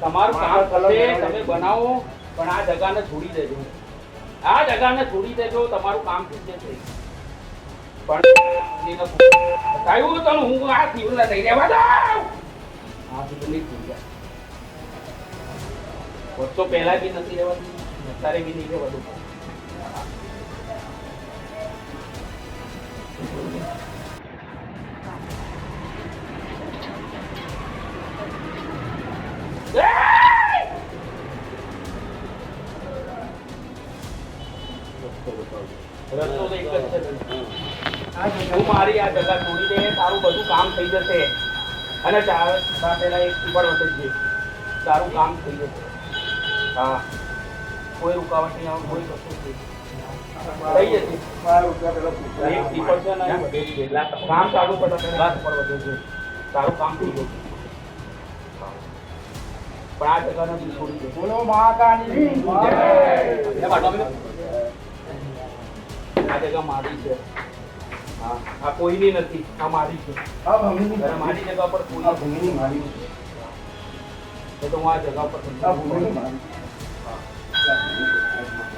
તમારું કામ થશે, તમે બનાવો પણ આ જગાને છોડી દેજો. આ જગાને છોડી દેજો તમારું કામ થઈ જશે પણ હું આ જીવન લઈ રહેવા દઉં આ જીવનની પૂજા વર્ષો પહેલા બી નથી રહેવાતું અત્યારે બી નહીં રહેવાતું. રસ્તો તો એક જ છે હું મારી આ જગા છોડી દે તારું બધું કામ થઈ જશે. અને ચાર ચાર એક ટીપણ વધે છે તારું કામ થઈ જશે. હા. કોઈ રૂકાવટ નહીં આવે કોઈ કશું નહીં. કામ ચાલુ તારું કામ થઈ પણ આ જગાને છોડી દે. બોલો મહાકાળી. જય. આ જગા મારી છે. હા આ કોઈની નથી આ મારી છે. આ ભૂમિની મારી જગા પર કોઈ આ ભૂમિની મારી એ તો હું આ જગા પર આ ભૂમિની મારી